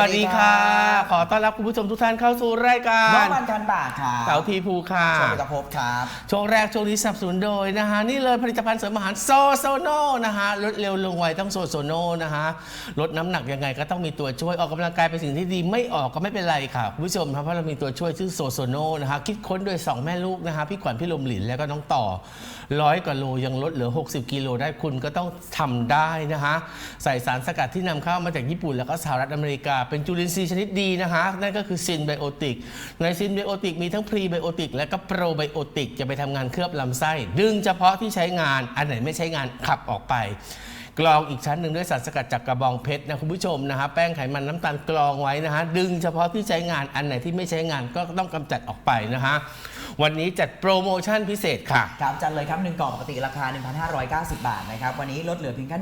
วัสดีค่ะ ขอต้อนรับคุณผู้ชมทุกท่านเข้าสู่รายกาน้องรมันคันบาทครับเต๋าทีภูค่ะสวัสดีครับพบครับช่วงแรกช่วงนี้สนับสนุนโดยนะคะนี่เลยผลิตภัณฑ์เสริมอาหารโซโซโนนะคะลดเร็วลงไวต้องโซโซโนนะคะลดน้ำหนักยังไงก็ต้องมีตัวช่วยออกกำลังกายเป็นสิ่งที่ดีไม่ออกก็ไม่เป็นไรค่ะคุณผู้ชมครับเพราะเรามีตัวช่วยชื่อโซโซโนนะคะคิดค้นโดยสองแม่ลูกนะคะพี่ขวัญพี่ลมหลินแล้วก็น้องต่อ ร้อยกว่าโลยังลดเหลือ 60 กิโลได้คุณก็ต้องทำได้นะคะใส่สารสกัดที่นำเข้ามาจากญี่ปุ่น แล้วก็สหรัฐอเมริกา เป็นจุลินทรีย์ชนิดดีนะคะนั่นก็คือซินไบโอติก ในซินไบโอติกมีทั้งพรีไบโอติกและก็โปรไบโอติกจะไปทำงานเคลือบลำไส้ ดึงเฉพาะที่ใช้งานอันไหนไม่ใช้งานขับออกไปกรองอีกชั้นหนึ่งด้วยสารสกัดจากกระบองเพชรนะคุณผู้ชมนะฮะแป้งไขมันน้ำตาลกรองไว้นะฮะดึงเฉพาะที่ใช้งานอันไหนที่ไม่ใช้งานก็ต้องกำจัดออกไปนะฮะ วันนี้จัดโปรโมชั่นพิเศษค่ะ ครับจัดเลยครับหนึ่งกล่องปกติราคา 1,590 บาทนะครับวันนี้ลดเหลือเพียงแค่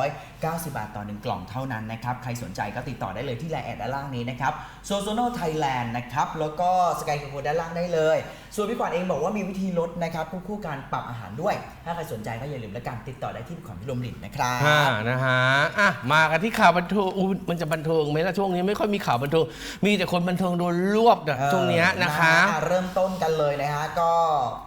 1,290 บาทต่อ 1 กล่องเท่านั้นนะครับใครสนใจก็ติดต่อได้เลยที่ไลน์แอดด้านล่างนี้นะครับโซโซโนไทยแลนด์นะครับแล้วก็สกายโคด้านล่างได้เลย ส่วนพี่ขวัญเองบอกว่ามีวิธีลดนะครับควบคู่การปรับอาหารด้วย ถ้าใครสนใจก็อย่าลืมและกันติดต่อได้ที่พี่ขวัญพี่ลมลินนะครับ อ่านะฮะอะมากันที่ข่าวบันเทิงอุ๊ยมันจะบันเทิงไหมล่ะช่วงนี้ไม่ค่อยมีข่าวบันเทิงมีแต่คนบันเทิงโดนรวบนะช่วงเนี้ยนะคะ อ่เริ่มต้นกันเลยนะฮะ ก็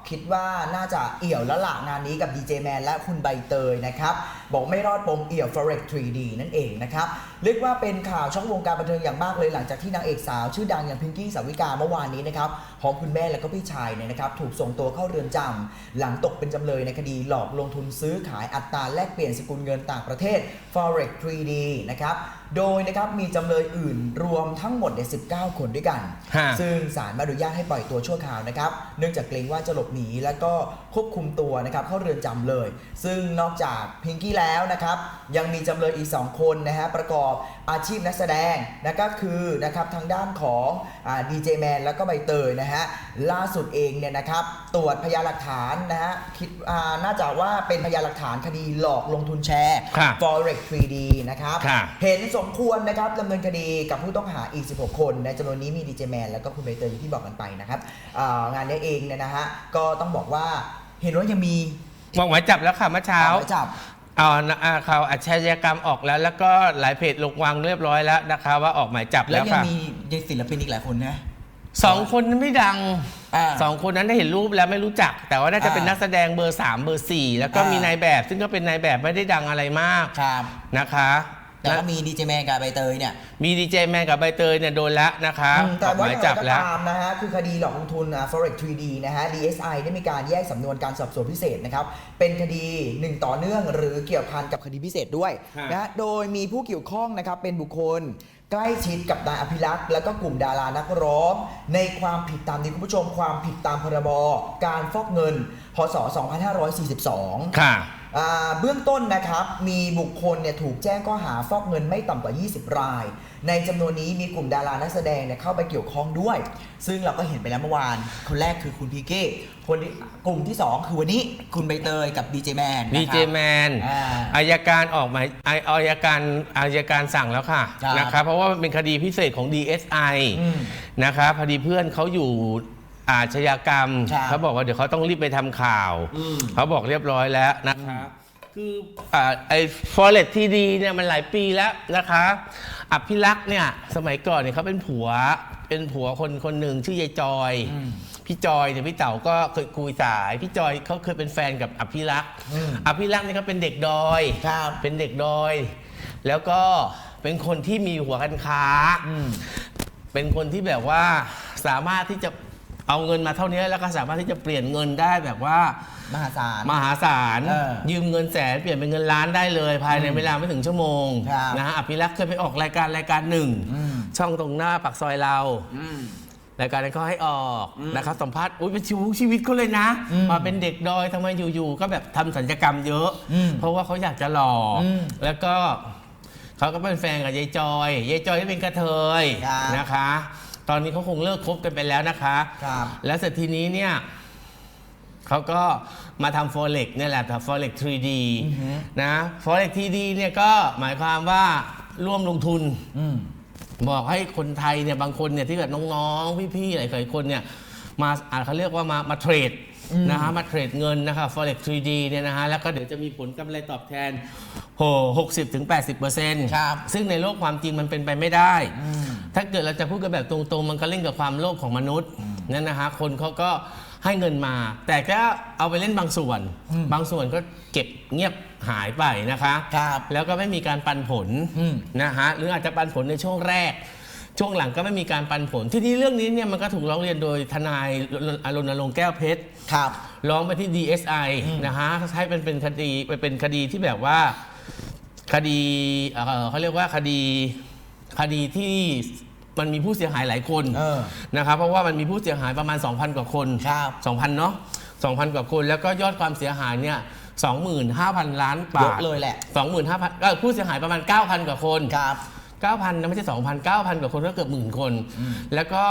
คิดว่าน่าจะเอี่ยวแล้วล่ะงานนี้กับดีเจแมนและคุณใบเตยนะครับ บอกไม่รอดปมเอี่ยว Forex 3D นั่นเองนะครับ เรียกว่าเป็นข่าวช่องวงการบันเทิงอย่างมากเลยหลังจากที่นางเอกสาว ชื่อดังอย่างพิงกี้สาวิกาเมื่อวานนี้นะครับพร้อมคุณแม่และก็พี่ชายเนี่ยนะครับถูกส่งตัวเข้าเรือนจำหลังตกเป็นจำเลยในคดีหลอกลงทุนซื้อขายอัตราแลกเปลี่ยนสกุลเงินต่างประเทศ Forex 3D นะครับ โดยนะครับมีจำเลยอื่นรวมทั้งหมดเนี่ย19 คนด้วยกัน ฮะ ซึ่งศาลอนุญาตให้ปล่อยตัวชั่วคราวนะครับ เนื่องจากเกรงว่าจะหลบหนีและก็ควบคุมตัวนะครับเข้าเรือนจำเลย ซึ่งนอกจากพิงกี้แล้วนะครับ ยังมีจำเลยอีก 2 คนนะฮะประกอบอาชีพนักแสดงนะก็คือนะครับทางด้านของดีเจแมนแล้วก็ใบเตยนะฮะล่าสุดเองเนี่ยนะครับตรวจพยานหลักฐานนะฮะคิดอ่าน่าจะว่าเป็นพยานหลักฐานคดีหลอกลงทุนแชร์ค่ะ Forex 3D นะครับ ค่ะ เห็นสมควรนะครับดำเนินคดีกับผู้ต้องหาอีก 16 คนในจำนวนนี้มีดีเจแมนแล้วก็คุณใบเตยอย่างที่บอกกันไปนะครับอ่างานนี้เองเนี่ยนะฮะก็ต้องบอกว่าเห็นว่ายังมีวางหมายจับแล้วค่ะเมื่อเช้าออกหมายจับ เอานะอ่าข่าวอาชญากรรมออกแล้ว แล้วก็หลายเพจลงวางเรียบร้อยแล้วนะคะ ว่าออกหมายจับแล้แล้ววยังค่ะมีศิลปินอีกหลายคนนะ สองคนนั้นไม่ดังอ่าสองคนนั้นได้เห็นรูปแล้วไม่รู้จัก แต่ว่าน่าจะเป็นอ่านันักแสดงเบอร์ 3 เบอร์ 4 แล้วก็อ่ามี มีนายแบบ ซึ่งก็เป็นนายแบบไม่ได้ดังอะไรมากครับ นะคะ แต่ก็มีดีเจแมนกับใบเตยเนี่ย มีดีเจแมนกับใบเตยเนี่ยโดนแล้วนะคะอืมอแต่อกหายว่ามอย่างจัไรบก็แล้วตามนะฮะคือคดีหลอกลงทุนอ่า forex 3d นะฮะ DSI ได้มีการแยกสำนวนการสอบสวนพิเศษนะครับเป็นคดีหนึ่งต่อเนื่อง หรือเกี่ยวพันกับคดีพิเศษด้วยฮะนะฮะโดยมีผู้เกี่ยวข้องนะครับเป็นบุคคลใกล้ชิดกับนายอภิรักษ์แล้วก็กลุ่มดารานักร้อง ในความผิดตามนี้คุณผู้ชมความผิดตามพรบการฟอกเงิน พศ 2542 ค่ะอ่าเบื้องต้นนะครับมีบุคคลเนี่ยถูกแจ้งข้อหาฟอกเงินไม่ต่ำกว่า 20 ราย ในจำนวนนี้มีกลุ่มดารานักแสดงเนี่ยเข้าไปเกี่ยวข้องด้วย ซึ่งเราก็เห็นไปแล้วเมื่อวาน คนแรกคือคุณพีเก้คนที่กลุ่มที่ 2 คือวันนี้คุณใบเตยกับดีเจแมนดีเจแมนอ่าอายการออกหมายอายอายการอายการสั่งแล้วค่ะครับนะคะเพราะว่ามันเป็นคดีพิเศษของ DSI อืมนะคะพอดีเพื่อนเขาอยู่ อาชญากรรมครับเขาบอกว่าเดี๋ยวเขาต้องรีบไปทำข่าว อืม เขาบอกเรียบร้อยแล้วนะคะ คืออ่าไอ้ฟอเรสที่ดีเนี่ยมันหลายปีแล้วนะคะอภิรักษ์เนี่ยสมัยก่อนเนี่ยเขาเป็นผัว เป็นผัวคนคนหนึ่งชื่อยายจอย อืมพี่จอยเนี่ยพี่เต๋าก็เคยคุยสาย พี่จอยเขาเคยเป็นแฟนกับอภิรักษ์อืม อภิรักษ์เนี่ยเขาเป็นเด็กดอย ครับ เป็นเด็กดอย แล้วก็เป็นคนที่มีหัวกันค้า อืม เป็นคนที่แบบว่าสามารถที่จะ เอาเงินมาเท่านี้แล้วก็สามารถที่จะเปลี่ยนเงินได้แบบว่ามหาศาล มหาศาล เออยืมเงินแสนเปลี่ยนเป็นเงินล้านได้เลย ภายในเวลาไม่ถึงชั่วโมงครับนะฮะอภิรักษ์เคยไปออกรายการรายการหนึ่ง อืม ช่องตรงหน้าปากซอยเรา อืม รายการนั้นเขาให้ออกอืมนะครับสัมภาษณ์อุ้ยเป็นชีวิตชีวิตเขาเลยนะ อืมมาเป็นเด็กดอยทำไมอยู่ๆก็แบบทำสัญญกรรมเยอะ อืมเพราะว่าเขาอยากจะหล่ออมแล้วก็เขาก็เป็นแฟนกับยายจอยยายจอยที่เป็นกระเทยครับ นะคะ ตอนนี้เขาคงเลิกคบกันไปแล้วนะคะครับแล้วเสร็จทีนี้เนี่ยเขาก็มาทำโฟเล็กเนี่ยแหละแต่โฟเล็ก 3D อือฮึ นะโฟเล็ก 3D เนี่ยก็หมายความว่าร่วมลงทุน อืม บอกให้คนไทยเนี่ยบางคนเนี่ยที่แบบน้องๆ พี่ๆหลายๆคนเนี่ยมาอ่าเขาเรียกว่ามามาเทรด นะฮะมาเทรดเงินนะคะ forex 3D เนี่ยนะฮะแล้วก็เดี๋ยวจะมีผลกำไรตอบแทนโห60ถึง80เปอร์เซ็นต์ครับ ซึ่งในโลกความจริงมันเป็นไปไม่ได้ ถ้าเกิดเราจะพูดกันแบบตรงๆ มันก็เล่นกับความโลภของมนุษย์นั่นนะฮะคนเขาก็ให้เงินมา แต่ก็เอาไปเล่นบางส่วน บางส่วนก็เก็บเงียบหายไปนะคะ ครับ แล้วก็ไม่มีการปันผลอืมนะฮะหรืออาจจะปันผลในช่วงแรก ช่วงหลังก็ไม่มีการปันผล ที่นี้เรื่องนี้เนี่ยมันก็ถูกร้องเรียนโดยทนายรณรงค์แก้วเพชรครับ ร้องไปที่ DSI นะฮะให้เป็นเป็นคดีไปเป็นคดีที่แบบว่าคดีเอ่อเขาเรียกว่าคดีคดีที่มันมีผู้เสียหายหลายคนเออนะครับ เพราะว่ามันมีผู้เสียหายประมาณ 2,000 กว่าคนครับ2,000 เนาะ2,000 กว่าคน แล้วก็ยอดความเสียหายเนี่ย25,000 ล้านบาทเยอะเลยแหละ25,000ก็ผู้เสียหายประมาณ 9,000 กว่าคนครับ 9,000นะไม่ใช่2,000 9,000กว่าคนก็เกือบหมื่นคน แล้วก็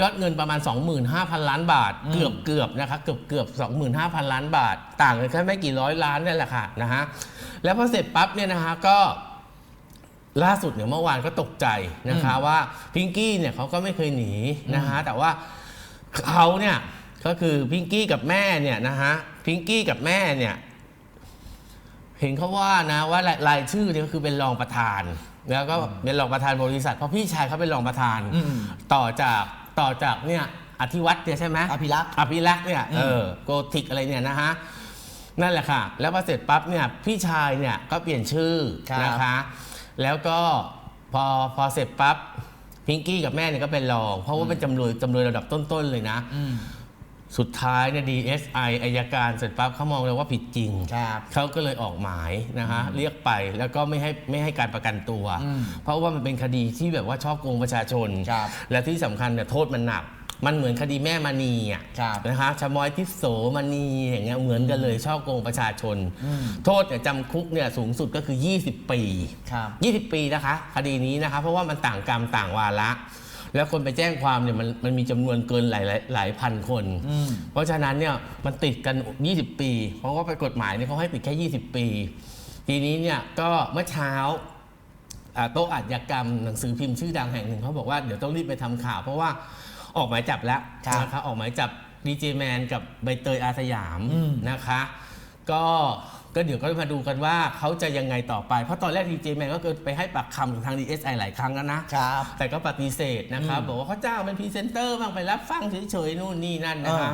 ยอดเงินประมาณ 25,000 ล้านบาท เกือบเกือบนะคะเกือบเกือบ25,000 ล้านบาท ต่างกันแค่ไม่กี่ร้อยล้านนี่แหละค่ะนะฮะแล้วพอเสร็จปั๊บเนี่ยนะคะก็ล่าสุดเนี่ยเมื่อวานก็ตกใจนะคะว่าพิงกี้เนี่ยเขาก็ไม่เคยหนีนะคะแต่ว่าเขาเนี่ยก็คือพิงกี้กับแม่เนี่ยนะฮะพิงกี้กับแม่เนี่ยเห็นเขาว่านะว่ารายรายชื่อเนี่ยก็คือเป็นรองประธาน แล้วก็เป็นรองประธานบริษัทเพราะพี่ชายเขาเป็นรองประธาน อืม ต่อจากต่อจากเนี่ยอธิวัตรเนี่ยใช่ไหมอภิรักษ์ อภิรักษ์เนี่ยอืมเออโกธิกอะไรเนี่ยนะฮะนั่นแหละค่ะ แล้วพอเสร็จปั๊บเนี่ยพี่ชายเนี่ยก็เปลี่ยนชื่อครับนะคะ แล้วก็พอพอเสร็จปั๊บพิงกี้กับแม่เนี่ยก็เป็นรองเพราะว่าเป็นจำเลยจำเลยระดับต้นๆเลยนะ อืม สุดท้ายเนี่ย DSI อายการเสร็จปั๊บเขามองเลยว่าผิดจริง ครับเขาก็เลยออกหมายนะฮะเรียกไปแล้วก็ไม่ให้ไม่ให้การประกันตัว อืมเพราะว่ามันเป็นคดีที่แบบว่าชอบโกงประชาชน ครับและที่สำคัญเนี่ยโทษมันหนัก มันเหมือนคดีแม่มณีอะครับนะคะชะมอยทิพโสมณีอย่างเงี้ยเหมือนกันเลยชอบโกงประชาชน อืม โทษเนี่ยจำคุกเนี่ยสูงสุดก็คือ 20 ปี ครับ 20 ปีนะคะ คดีนี้นะคะ เพราะว่ามันต่างกรรมต่างวาระ แล้วคนไปแจ้งความเนี่ยมันมันมีจำนวนเกินหลายหลายหลายพันคนอืมเพราะฉะนั้นเนี่ยมันติดกัน 20 ปี เพราะว่าไปกฎหมายเนี่ยเขาให้ติดแค่ 20 ปี ทีนี้เนี่ยก็เมื่อเช้าอ่าโต๊ะอาชญากรรมหนังสือพิมพ์ชื่อดังแห่งหนึ่งเขาบอกว่าเดี๋ยวต้องรีบไปทำข่าว เพราะว่าออกหมายจับแล้วครับนะคะออกหมายจับดีเจแมนกับใบเตยอาสยามอืมนะคะ ก็ ก็เดี๋ยวก็มาดูกันว่าเขาจะยังไงต่อไป เพราะตอนแรกดีเจแมนก็เคยไปให้ปากคำกับทาง DSI หลายครั้งแล้วนะครับแต่ก็ปฏิเสธนะครับอืมบอกว่าเขาจ้างเป็นพรีเซนเตอร์บ้างไปรับฟังเฉยๆนู่นนี่นั่นนะฮะอ่า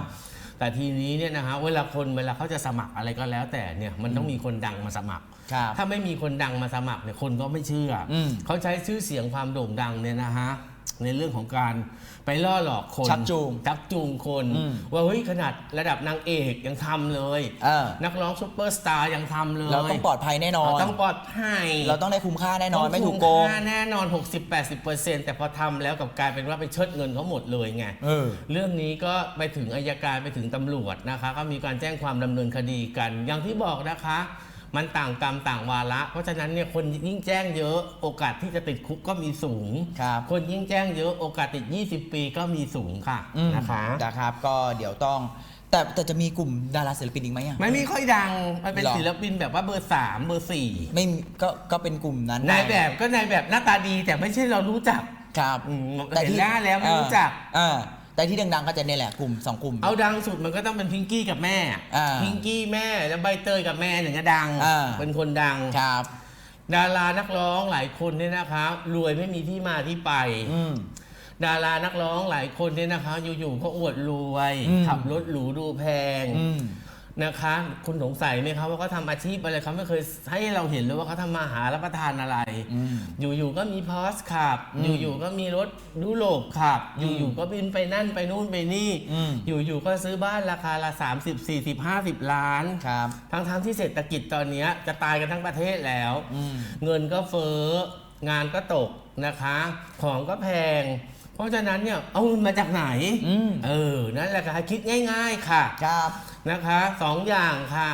แต่ทีนี้เนี่ยนะฮะเวลาคนเวลาเขาจะสมัครอะไรก็แล้ว แต่เนี่ยมันต้องมีคนดังมาสมัคร ครับถ้าไม่มีคนดังมาสมัครเนี่ยคนก็ไม่เชื่ออมเขาใช้ชื่อเสียงความโด่งดังเนี่ยนะฮะ ในเรื่องของการไปล่อหลอกคนชักจูงชักจูงคน อืมว่าเฮ้ยขนาดระดับนางเอกยังทำเลย เออ นักร้องซุปเปอร์สตาร์ยังทำเลยเราต้องปลอดภัยแน่นอน เราต้องปลอดภัย เราต้องได้คุ้มค่าแน่นอนไม่ถูกโกง ต้องคุ้มค่าแน่นอน 60-80%แต่พอทำแล้วกลับกลายเป็นว่าไปเชิดเงินเขาหมดเลยไงเออ เรื่องนี้ก็ไปถึงอายการไปถึงตำรวจนะคะ ก็มีการแจ้งความดำเนินคดีกัน อย่างที่บอกนะคะ มันต่างกรรมต่างวาระ เพราะฉะนั้นเนี่ยคนยิ่งแจ้งเยอะโอกาสที่จะติดคุกก็มีสูง ครับ คนยิ่งแจ้งเยอะโอกาสติด 20 ปีก็มีสูงค่ะอืมนะคะนะครับ ก็เดี๋ยวต้อง แต่แต่จะมีกลุ่มดาราศิลปินอีกไหมอะไม่มีค่อยดังมันเป็นหรอ ศิลปินแบบว่าเบอร์สามเบอร์สี่ไม่มีก็ก็เป็นกลุ่มนั้นนายแบบก็นายแบบหน้าตาดีแต่ไม่ใช่เรารู้จักครับอืมเห็นหน้าแล้วไม่รู้จัก เออ แต่ที่ดังๆก็จะเนี่ยแหละกลุ่มสองกลุ่ม เอาดังสุดมันก็ต้องเป็นพิงกี้กับแม่อ่าพิงกี้แม่แล้วใบเตยกับแม่อย่างเงี้ยดัง อ่า เป็นคนดัง ครับ ดารานักร้องหลายคนเนี่ยนะคะรวยไม่มีที่มาที่ไป อืม ดารานักร้องหลายคนเนี่ยนะคะ อยู่ๆก็อวดรวย อืมขับรถหรูดูแพง อืม นะคะ คุณสงสัยไหมครับว่าเขาทำอาชีพอะไรเขาไม่เคยให้เราเห็นเลยว่าเขาทำมาหารับประทานอะไรอืมอยู่ๆก็มีพอสขับอืมอยู่ๆก็มีรถยุโรปขับอืมอยู่ๆก็บินไปนั่นไปนู่นไปนี่อืมอยู่ๆก็ซื้อบ้านราคาละ 30 40 50 ล้านครับทั้งๆที่เศรษฐกิจตอนเนี้ยจะตายกันทั้งประเทศแล้วอืมเงินก็เฟ้องานก็ตกนะคะ ของก็แพง เพราะฉะนั้นเนี่ยเอาเงินมาจากไหนอืม เออนั่นแหละค่ะคิดง่าย ๆ ค่ะ ครับนะคะสองอย่างค่ะ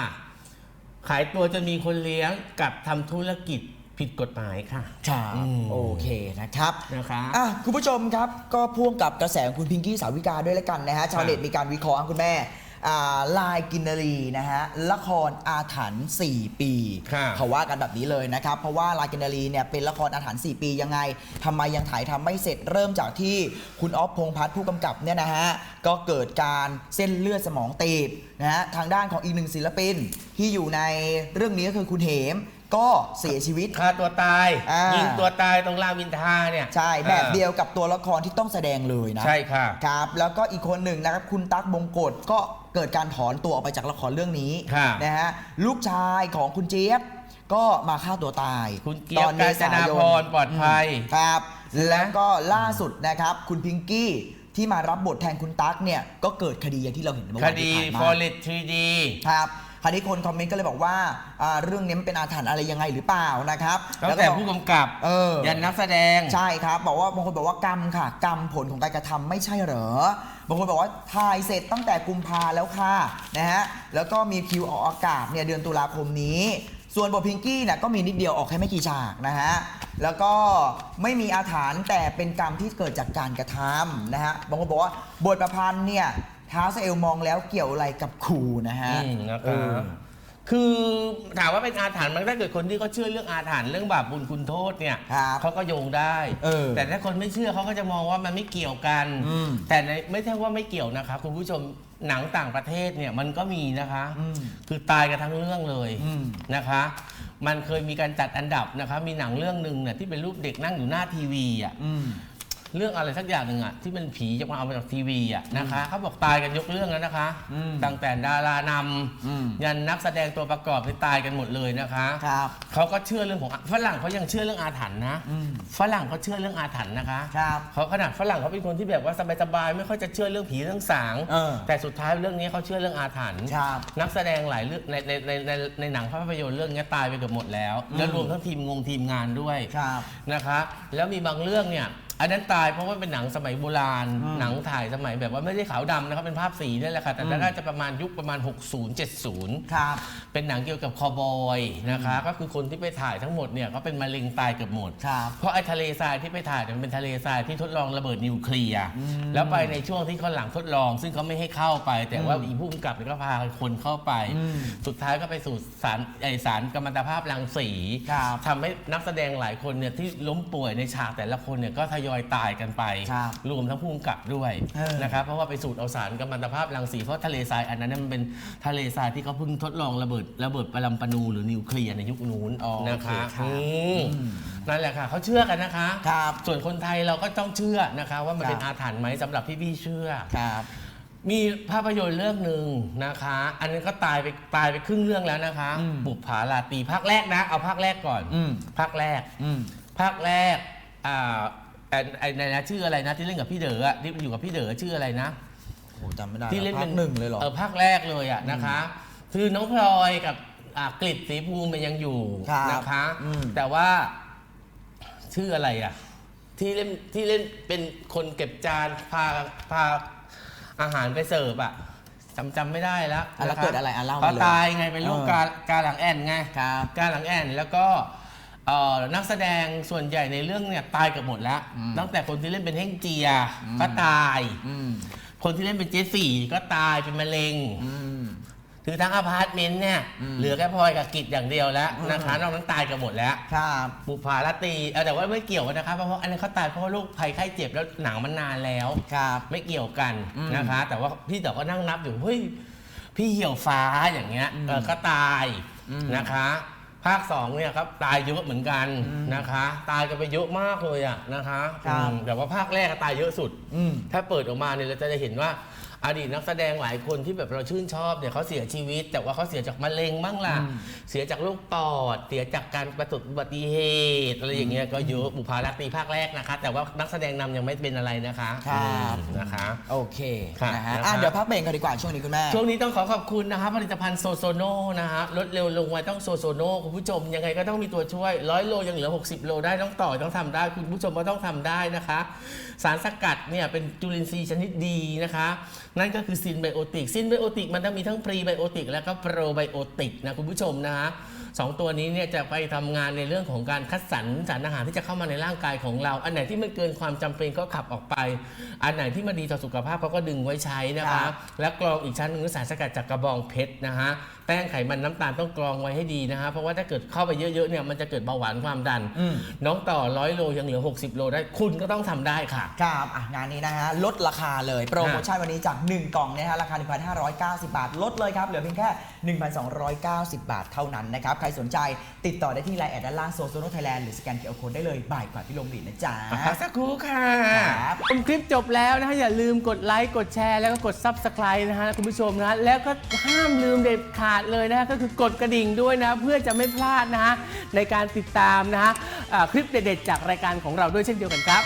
ขายตัวจนมีคนเลี้ยงกับทำธุรกิจผิดกฎหมายค่ะ ครับอืม โอเคนะครับ นะคะ อะคุณผู้ชมครับก็พ่วงกับกระแสของคุณพิงกี้สาวิกาด้วยแล้วกันนะฮะชาวเน็ตมีการวิเคราะห์อะคุณแม่อ่า ลายกินนารีนะฮะละครอาถรรพ์4 ปีค่ะเขาว่ากันแบบนี้เลยนะครับ เพราะว่าลายกินนารีเนี่ยเป็นละครอาถรรพ์4 ปียังไงทำไมยังถ่ายทำไม่เสร็จเริ่มจากที่คุณออฟพงษ์พัฒน์ผู้กำกับเนี่ยนะฮะก็เกิดการเส้นเลือดสมองตีบนะฮะทางด้านของอีกหนึ่งศิลปินที่อยู่ในเรื่องนี้ก็คือคุณเหม ก็เสียชีวิต ฆ่าตัวตาย อ่ายิ ยิงตัวตายตรงรามอินทราเนี่ยใช่ แบบเดียวกับตัวละครที่ต้องแสดงเลยนะ ใช่ค่ะ ครับแล้วก็อีกคนหนึ่งนะครับคุณตั๊กบงกฎก็เกิดการถอนตัวออกไปจากละครเรื่องนี้ค่ะนะฮะลูกชายของคุณเจี๊ยบก็มาฆ่าตัวตายคุณเกียรติกาญจนาพรปลอดภัยอืมครับ แล้วก็ล่าสุดนะครับ คุณพิงกี้ที่มารับบทแทนคุณตั๊กเนี่ยก็เกิดคดีอย่างที่เราเห็นเมื่อควานดีที่ผ่านมาฟอเรส 3D ครับ คราวนี้คนคอมเมนต์ก็เลยบอกว่าอ่าเรื่องนี้มันเป็นอาถรรพ์อะไรยังไงหรือเปล่านะครับตั้งก็แต่บอกผู้กำกับเออ ยันนักแสดง ใช่ครับ บอกว่าบางคนบอกว่ากรรมค่ะ กรรมผลของการกระทำไม่ใช่เหรอ บางคนบอกว่าถ่ายเสร็จตั้งแต่กุมภาแล้วค่ะนะฮะแล้วก็มีคิวออกอากาศเนี่ยเดือนตุลาคมนี้ ส่วนบทพิงกี้เนี่ยก็มีนิดเดียวออกแค่ไม่กี่ฉากนะฮะแล้วก็ไม่มีอาถรรพ์แต่เป็นกรรมที่เกิดจากการกระทำนะฮะบางคนบอกว่าบทประพันธ์เนี่ย ท้าวสเอลมองแล้วเกี่ยวอะไรกับครูนะฮะอืมนะคเอรัอบคือถามว่าเป็นอาถรรพ์มันถ้าเกิดคนที่เขาเชื่อเรื่องอาถรรพ์เรื่องบาปบุญคุณโทษเนี่ยครับเขาก็โยงได้ เออแต่ถ้าคนไม่เชื่อเขาก็จะมองว่ามันไม่เกี่ยวกัน อืมแต่ในไม่ใช่ว่าไม่เกี่ยวนะคะคุณผู้ชมหนังต่างประเทศเนี่ยมันก็มีนะคะ อืมคือตายกันทั้งเรื่องเลยอืม นะคะ มันเคยมีการจัดอันดับนะคะ มีหนังเรื่องหนึ่งเนี่ยที่เป็นรูปเด็กนั่งอยู่หน้าทีวีอะ อืม เรื่องอะไรสักอย่างหนึ่งอะที่เป็นผีจะมาเอามาจากทีวีอะนะคะเขาบอกตายกันยกเรื่องแล้วนะคะ อืมตั้งแต่ดารานอืมำยันนักแสดงตัวประกอบที่ตายกันหมดเลยนะคะครับ เขาก็เชื่อเรื่องของฝรั่งเขายังเชื่อเรื่องอาถรรพ์นะอืม ฝรั่งเขาเชื่อเรื่องอาถรรพ์นะคะ ครับ เขาขนาดฝรั่งเขาเป็นคนที่แบบว่าสบายๆไม่ค่อยจะเชื่อเรื่องผีเรื่องสาง เออแต่สุดท้ายเรื่องนี้เขาเชื่อเรื่องอาถรรพ์ครับนักแสดงหลายเรื่องในในในในในหนังภาพยนตร์เรื่องนี้ตายไปเกือบหมดแล้วอืมแล้วรวมทั้งทีมงงทีมงานด้วยครับ นะคะ แล้วมีบางเรื่องเนี่ย อันนั้นตายเพราะว่าเป็นหนังสมัยโบราณอืมหนังถ่ายสมัยแบบว่าไม่ได้ขาวดำนะครับเป็นภาพสีนี่แหละค่ะ แต่อืมน่าจะประมาณยุคประมาณ 60 70 ครับ เป็นหนังเกี่ยวกับคอบอยนะคะ ก็คือคนที่ไปถ่ายทั้งหมดเนี่ยก็เป็นมะเร็งตายเกือบหมด ครับ เพราะไอ้ทะเลทรายที่ไปถ่ายเนี่ยมันเป็นทะเลทรายที่ทดลองระเบิดนิวเคลียร์อืมแล้วไปในช่วงที่เขาหลังทดลอง ซึ่งเขาไม่ให้เข้าไป แต่ว่าอืมอีผู้กำกับเนี่ยก็พาคนเข้าไปอืมสุดท้ายก็ไปสู่สารไอสารกัมมันตภาพรังสีครับ ทำให้นักแสดงหลายคนเนี่ยที่ล้มป่วยในฉากแต่ละคนเนี่ยก็ทยอยตายกันไป ครับรวมทั้งผู้กำกับด้วยเออนะครับเพราะว่าไปสูดเอาสารกัมมันตภาพรังสีเพราะทะเลทรายอันนั้นเนยมันเป็นทะเลทรายที่เขาเพิ่งทดลองระเบิดระเบิดปรำปนูหรือนิวเคลียร์ในยุคนู้นอ๋อนะคะโอเคครับ อืมนั่นแหละค่ะเขาเชื่อกันนะคะ ครับ ส่วนคนไทยเราก็ต้องเชื่อนะคะ ว่ามันครับเป็นอาถรรพ์ไหมสำหรับพี่พี่ๆเชื่อ ครับ มีภาพยนตร์เรื่องหนึ่งนะคะ อันนี้ก็ตายไปตายไปครึ่งเรื่องแล้วนะคะ อืมบุปผาลาตรีภาคแรกนะ เอาภาคแรกก่อนอืม ภาคแรก อืม ภาคแรกอ่า ไอ้ไอ้ในนะชื่ออะไรนะที่เล่นกับพี่เด๋ออะที่อยู่กับพี่เด๋อชื่ออะไรนะ โอ้จำไม่ได้ที่เล่นภาเป็คนหนึ่งเลยเหรอ เออภาคแรกเลยอะนะคะ คือน้องพลอยกับอ่ากฤษศรีภูมิมันยังอยู่ครับนะคะ อืม แต่ว่าชื่ออะไรอะที่เล่นที่เล่นเป็นคนเก็บจานพาพาอาหารไปเสิร์ฟอะจำจำไม่ได้แล้วอะแล้วนคเกิดอะไรอะเล่าเขามาเลยตายไงเป็นลูกเออ กากาหลังแอนไง ครับ การหลังแอนแล้วก็ เอ่อนักแสดงส่วนใหญ่ในเรื่องเนี่ยตายเกือบหมดแล้ว อืม ตั้งแต่คนที่เล่นเป็นเฮ่งเจียอืมก็ตาย อืมคนที่เล่นเป็นเจสสี่ก็ตายเป็นมะเร็ง อืม คือทั้งอพาร์ตเมนต์เนี่ยอืมเหลือแค่พลอยกับกิจอย่างเดียวแล้วอืมนะคะนอกนั้นตายกันหมดแล้ว ครับ บุพาราตรีเออแต่ว่าไม่เกี่ยวกันนะครับเพราะว่าอันนั้นเขาตายเพราะว่าโรคภัยไข้เจ็บแล้วหนังมันนานแล้ว ครับ ไม่เกี่ยวกันอืมนะคะ แต่ว่าพี่เต๋อก็นั่งนับอยู่เฮ้ยพี่เหี่ยวฟ้าอย่างเงี้ยอืมเออก็ตายอืม นะคะ ภาคสองเนี่ยครับตายเยอะเหมือนกันอืมนะคะ ตายกันไปเยอะมากเลยอะนะคะครับ อืมแต่ว่าภาคแรกก็ตายเยอะสุด อืม ถ้าเปิดออกมาเนี่ยเราจะได้เห็นว่า อดีตนักแสดงหลายคนที่แบบเราชื่นชอบเนี่ยเขาเสียชีวิต แต่ว่าเขาเสียจากมะเร็งบ้างล่ะอืมเสียจากโรคปอด เสียจากการประสบอุบัติเหตุอะไรอย่างเงี้ยก็เยอะบุพาราตรีภาคแรกนะคะ แต่ว่านักแสดงนำยังไม่เป็นอะไรนะคะครับอืมนะคะ โอเคครับนะฮะนะครับอะเดี๋ยวพักเบรกกันดีกว่าช่วงนี้คุณแม่ ช่วงนี้ต้องขอขอบคุณนะคะผลิตภัณฑ์โซโซโนนะฮะลดเร็วลงไวต้องโซโซโนคุณผู้ชมยังไงก็ต้องมีตัวช่วยร้อยโลยังเหลือ 60 โลได้ต้องต่อต้องทำได้ คุณผู้ชมก็ต้องทำได้นะคะ สารสกัดเนี่ยเป็นจุลินทรีย์ชนิดดีนะคะนั่นก็คือซินไบโอติกซินไบโอติกมันต้องมีทั้งพรีไบโอติกแล้วก็โปรไบโอติกนะคุณผู้ชมนะฮะสองตัวนี้เนี่ยจะไปทำงานในเรื่องของการคัดสรรสารอาหารที่จะเข้ามาในร่างกายของเรา อันไหนที่ไม่เกินความจำเป็นก็ขับออกไป อันไหนที่มันดีต่อสุขภาพเขาก็ดึงไว้ใช้นะครัคะบและกรองอีกชั้นหนึ่งคือสารสกัดจากกระบองเพชรนะฮะแป้งไขมันน้ำตาลต้องกรองไว้ให้ดีนะฮะเพราะว่าถ้าเกิดเข้าไปเยอะๆเนี่ยมันจะเกิดเบาหวานความดัน อืม น้องต่อร้อยโลยังเหลือ 60 โลได้คุณก็ต้องทำได้ค่ะ ครับอะงานนี้นะฮะลดราคาเลยโปรโมชั่นวันนี้จาก 1 กล่องนะฮะราคา 1,590 บาท ลดเลยครับ เหลือเพียงแค่ 1,290 บาทเท่านั้นนะครับ ใครสนใจติดต่อได้ที่ไลน์แอดด้านล่างโซโซโนไทยแลนด์หรือสแกนเคอร์โคดได้เลยบ่ายกว่าที่ลงบีดนะจ๊ะ พักสักครู่ค่ะครับชมคลิปจบแล้วนะฮะอย่าลืมกดไลค์ กดแชร์ แล้วก็กด Subscribe นะฮะคุณผู้ชมนะฮะแล้วก็ห้ามลืมเด็ดขาดเลยนะฮะก็คือกดกระดิ่งด้วยนะ เพื่อจะไม่พลาดนะฮะในการติดตามนะฮะคลิปเด็ดๆจากรายการของเราด้วยเช่นเดียวกันครับ